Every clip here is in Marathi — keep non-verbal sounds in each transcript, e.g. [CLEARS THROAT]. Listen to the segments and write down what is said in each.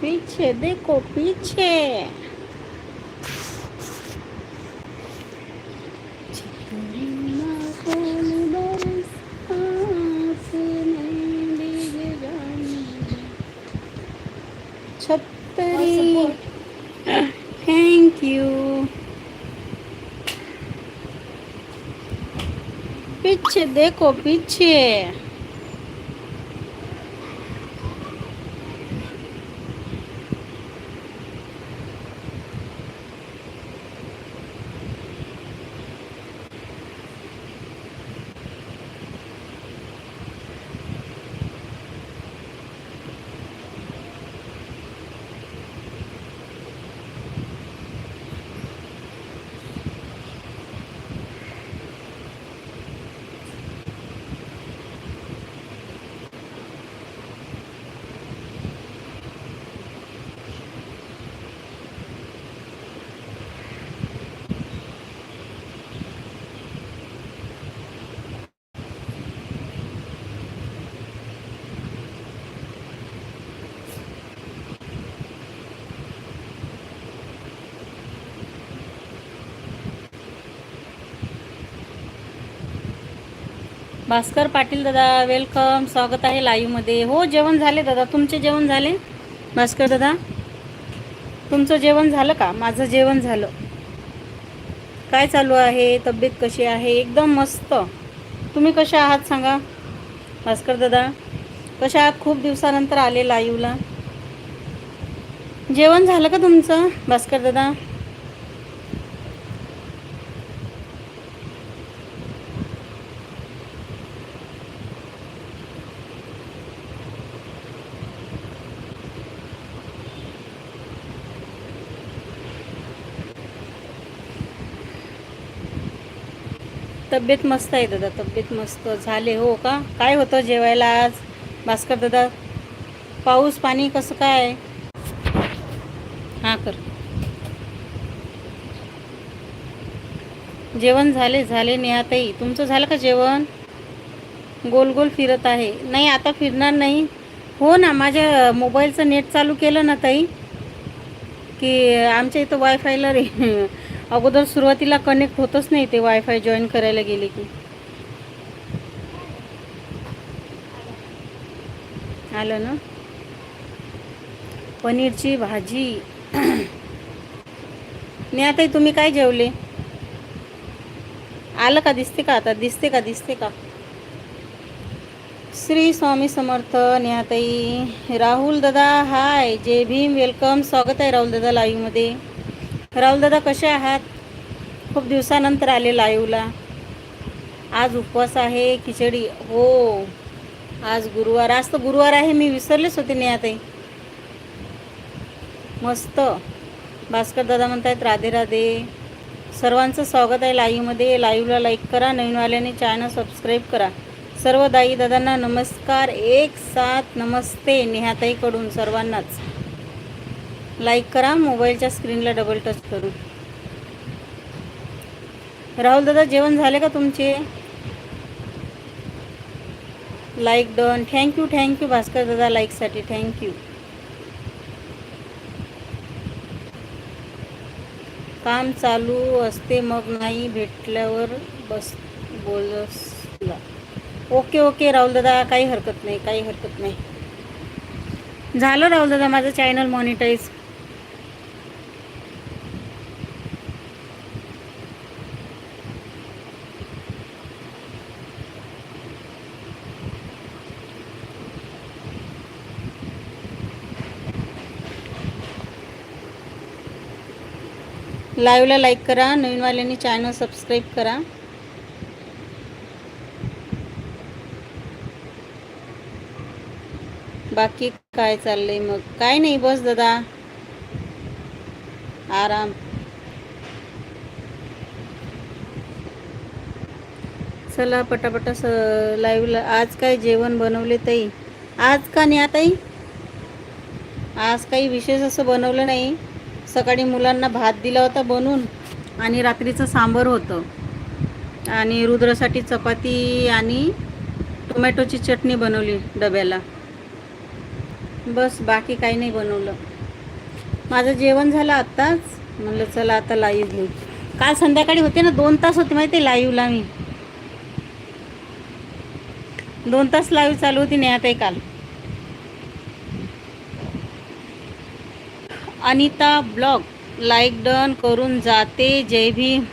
पीछे देखो पीछे। छत्री। थँक यू पीछे देखो पीछे। भास्कर पाटील दादा वेलकम स्वागत आहे लाईव्हमध्ये हो जेवण झाले दादा. तुमचे जेवण झाले? भास्कर दादा? तुमचं जेवण झालं का? माझं जेवण झालं. काय चालू आहे? तब्येत कशी आहे? एकदम मस्त. तुम्ही कसे आहात सांगा? भास्कर दादा कशा आहात? खूप दिवसानंतर आले लाईव्हला जेवण झालं का तुमचं भास्कर दादा? तब्येत मस्त आहे दादा तब्येत मस्त. झाले हो का? काय होतं जेवायला आज? भास्कर दादा पाऊस पाणी कसं काय? हां कर. जेवण झाले झाले नेहाताई. तुमचं झालं का जेवण? गोल गोल फिरत आहे. नाही आता फिरणार नाही. हो ना माझ्या मोबाईलचं नेट चालू केलं ना ताई की आमच्या इथं वायफायला रे अगोदर सुरुवातीला कनेक्ट होतच नाही ते वायफाय जॉईन करायला गेले की. आलं ना? पनीरची भाजी. [CLEARS THROAT] नाही आता तुम्ही काय जेवले? आलं का? दिसते का आता? दिसते का? दिसते का? श्री स्वामी समर्थ नेहाताई. राहुल दादा हाय जय भीम वेलकम स्वागत आहे राहुल दादा लाईव्हमध्ये राहुल दादा कसे आहात? खूप दिवसानंतर आले लाईवला आज उपवास आहे खिचडी. हो आज गुरुवार. आज तर गुरुवार आहे मी विसरलेच होते नेहाताई मस्त. भास्कर दादा म्हणतायत राधे राधे. सर्वांचं स्वागत आहे लाईव्हमध्ये. लाईव्हला लाईक करा नवीनवाल्याने चॅनल सबस्क्राईब करा. सर्व दाई दादांना नमस्कार. एक साथ नमस्ते नेहाताईकडून सर्वांनाच. लाईक करा मोबाईलच्या स्क्रीनला डबल टच करून राहुल दादा जेवण झाले का तुमचे? Like done. Thank you thank you Bhaskar दादा लाईकसाठी. थँक्यू काम चालू असते मग नाही भेटल्यावर बस बोलसला. ओके ओके राहुल दादा काही हरकत नाही काही हरकत नाही. झालं राहुल दादा माझं चॅनल मॉनिटाईज लाईव्हला लाईक करा नवीनवाल्यांनी चॅनल सबस्क्राईब करा. बाकी काय चाललंय मग? काय नाही बस दादा. आराम. चला पटापटा स लाईव्हला. आज काय जेवण बनवले ताई? आज का नाही ताई? आज काही विशेष असं बनवलं नाही. सकाळी मुलांना भात दिला होता बनवून आणि रात्रीचं सांबर होतं. आणि रुद्रासाठी चपाती आणि टोमॅटोची चटणी बनवली डब्याला. बस बाकी काही नाही बनवलं. माझं जेवण झालं आत्ताच. म्हणलं चला आता लाईव्ह घेऊ काल संध्याकाळी होते ना दोन तास होते माहिती आहे लाईव्हला मी. दोन तास लाईव्ह चालू होती नेहाताई काल. अनिता ब्लॉग लाईक डन करून जाते. जय भीम.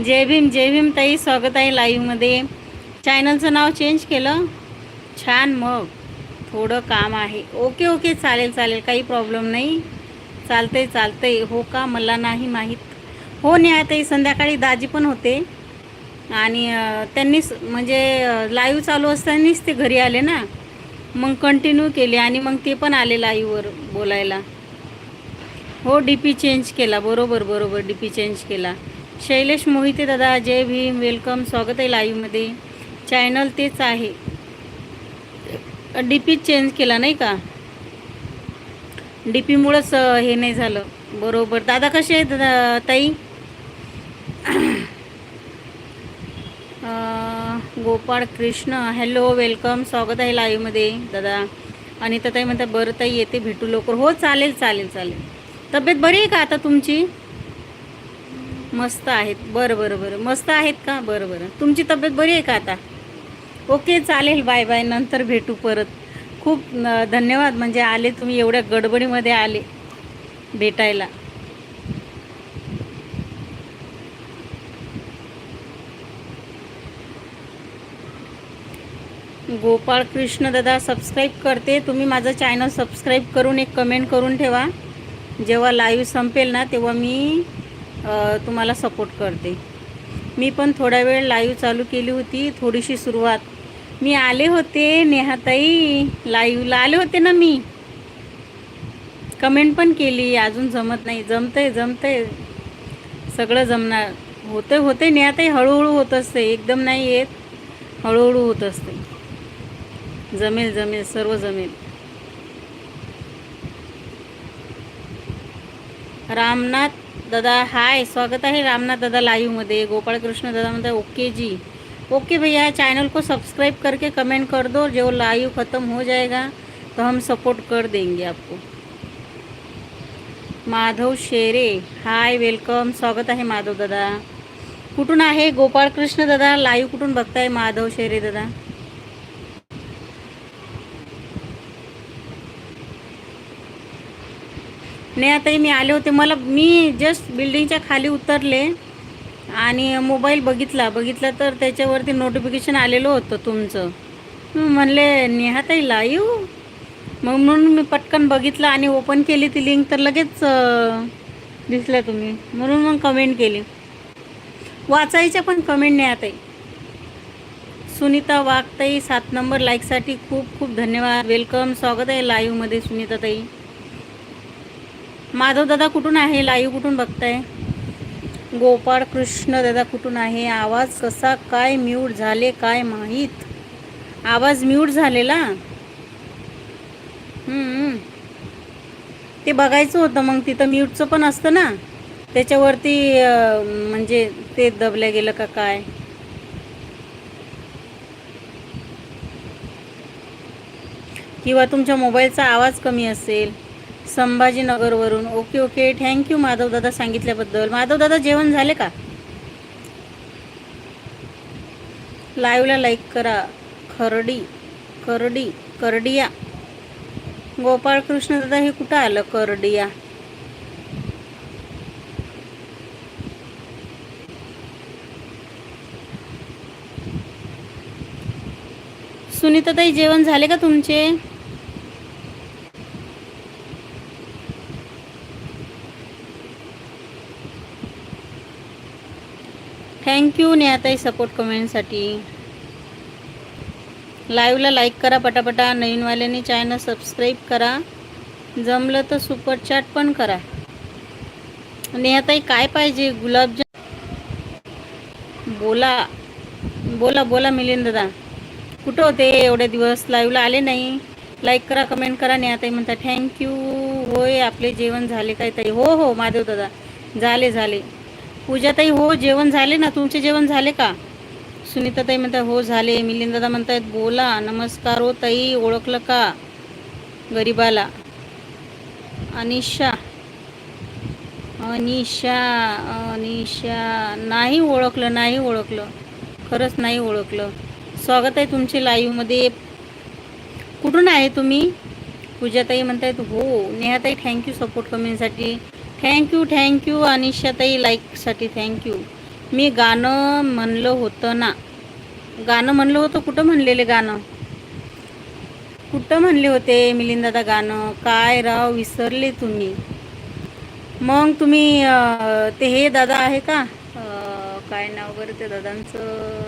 जय भीम जय भीम ताई स्वागत आहे लाईव्हमध्ये चॅनलचं नाव चेंज केलं? छान मग. थोडं काम आहे. ओके ओके चालेल चालेल. काही प्रॉब्लेम नाही. चालतंय चालतंय. हो का? मला नाही माहीत. हो नाही संध्याकाळी दाजी पण होते. आणि त्यांनीच म्हणजे लाईव्ह चालू असतानाच ते घरी आले ना. मग कंटिन्यू केले आणि मग ते पण आले आईवर बोलायला. हो डी पी चेंज केला. बरोबर बरोबर डी पी चेंज केला. शैलेश मोहिते दादा जय भीम वेलकम स्वागत आहे लाईव्हमध्ये चॅनल तेच आहे. डी पी चेंज केला नाही का? डी पीमुळंच हे नाही झालं. बरोबर. दादा कसे आहेत दादा ताई? गोपाळ कृष्ण हॅलो वेलकम स्वागत आहे लाईव्हमध्ये दादा आणि तर ताई म्हणतात बरं ताई येते भेटू लवकर. हो चालेल चालेल चालेल. तब्येत बरी आहे का आता तुमची? मस्त आहेत. बरं बरं बरं. मस्त आहेत का? बरं बरं. तुमची तब्येत बरी आहे का आता? ओके चालेल. Bye bye. नंतर भेटू परत. खूप धन्यवाद. म्हणजे आले तुम्ही एवढ्या गडबडीमध्ये आले भेटायला. गोपाळ कृष्ण दादा सबस्क्राईब करते. तुम्ही माझं चॅनल सबस्क्राईब करून एक कमेंट करून ठेवा. जेव्हा लाईव्ह संपेल ना तेव्हा मी तुम्हाला सपोर्ट करते. मी पण थोडा वेळ लाईव्ह चालू केली होती थोडीशी सुरुवात. मी आले होते नेहाताई लाईव्हला आले होते ना मी. कमेंट पण केली अजून जमत नाही. जमतंय जमतंय. सगळं जमणार. होते होते नेहाताई हळूहळू होत असते. एकदम नाही येत. हळूहळू होत असते. जमेल जमेल सर्व जमेल. रामनाथ दादा हाय स्वागत है रामनाथ दादा लाइवमध्ये. गोपाल कृष्ण दादा म्हणतात ओके जी. ओके भैया चैनल को सब्सक्राइब करके कमेंट कर दो जो लाइव ख़त्म हो जाएगा तो हम सपोर्ट कर देंगे आपको. माधव शेरे हाय वेलकम स्वागत आहे माधव दादा. कुठून आहे? गोपाळ कृष्ण दादा लाईव्ह कुठून बघताय माधव शेरे दादा? नाही आता मी आले होते. मला मी जस्ट बिल्डिंगच्या खाली उतरले आणि मोबाईल बघितला. बघितला तर त्याच्यावरती नोटिफिकेशन आलेलं होतं तुमचं. म्हणले नेहाताई लाईव मग म्हणून मी पटकन बघितलं आणि ओपन केली ती लिंक तर लगेच दिसला दिसल्या तुम्ही. म्हणून मग कमेंट केली. वाचायच्या पण कमेंट नाही आता सुनीता वाघताई सात नंबर लाईकसाठी खूप खूप धन्यवाद. वेलकम स्वागत आहे लाईव्हमध्ये सुनीताताई. माधव दादा कुठून आहे? लाईव्ह कुठून बघताय? गोपाळ कृष्ण दादा कुठून आहे? आवाज कसा काय म्यूट झाले काय माहीत? आवाज म्यूट झालेला? ते बघायचं होतं मग तिथं म्यूटचं पण असतं ना? त्याच्यावरती म्हणजे ते दबलं गेलं का काय? किंवा तुमच्या मोबाईलचा आवाज कमी असेल? संभाजीनगरवरून. Okay okay. Thank you Madhav दादा सांगितल्याबद्दल. माधव दादा जेवण झाले का? लाईव्हला लाईक करा. खरडी करडी करडिया. गोपाळकृष्ण दादा हे कुठं आलं? करडिया. सुनीताताई जेवण झाले का तुमचे? थँक्यू नेहाताई सपोर्ट कमेंटसाठी लाईव्हला लाईक करा पटापटा. नवीनवाल्यांनी चॅनल सबस्क्राईब करा. जमलं तर सुपर चॅट पण करा. नेहाताई काय पाहिजे? गुलाबजाम बोला. बोला बोला मिलिंद दादा कुठं होते? एवढे दिवस लाईव्हला आले नाही. लाईक करा कमेंट करा नेहाताई म्हणता थँक्यू होय आपले जेवण झाले काय ताई हो हो माधव दादा. झाले झाले. पूजाताई हो जेवण झाले ना? तुमचे जेवण झाले का? सुनीताताई म्हणतात हो झाले. मिलिंदादा म्हणतायत बोला. नमस्कार हो ताई. ओळखलं का? गरीबाला. अनिशा. अनिशा अनिशा. नाही ओळखलं नाही ओळखलं. खरंच नाही ओळखलं. स्वागत आहे तुमचे लाईव्हमध्ये. कुठून आहे तुम्ही? पूजाताई म्हणतायत हो. नेहाताई थँक्यू सपोर्ट कमेंटसाठी थँक्यू थँक्यू अनिशाताई लाईकसाठी थँक्यू मी गाणं म्हणलं होतं ना. गाणं म्हणलं होतं? कुठं म्हणलेले गाणं? कुठं म्हणले होते मिलिंदादा गाणं? काय राव विसरले तुम्ही. मग तुम्ही ते हे दादा आहे का? काय नाव बरं ते दादांचं?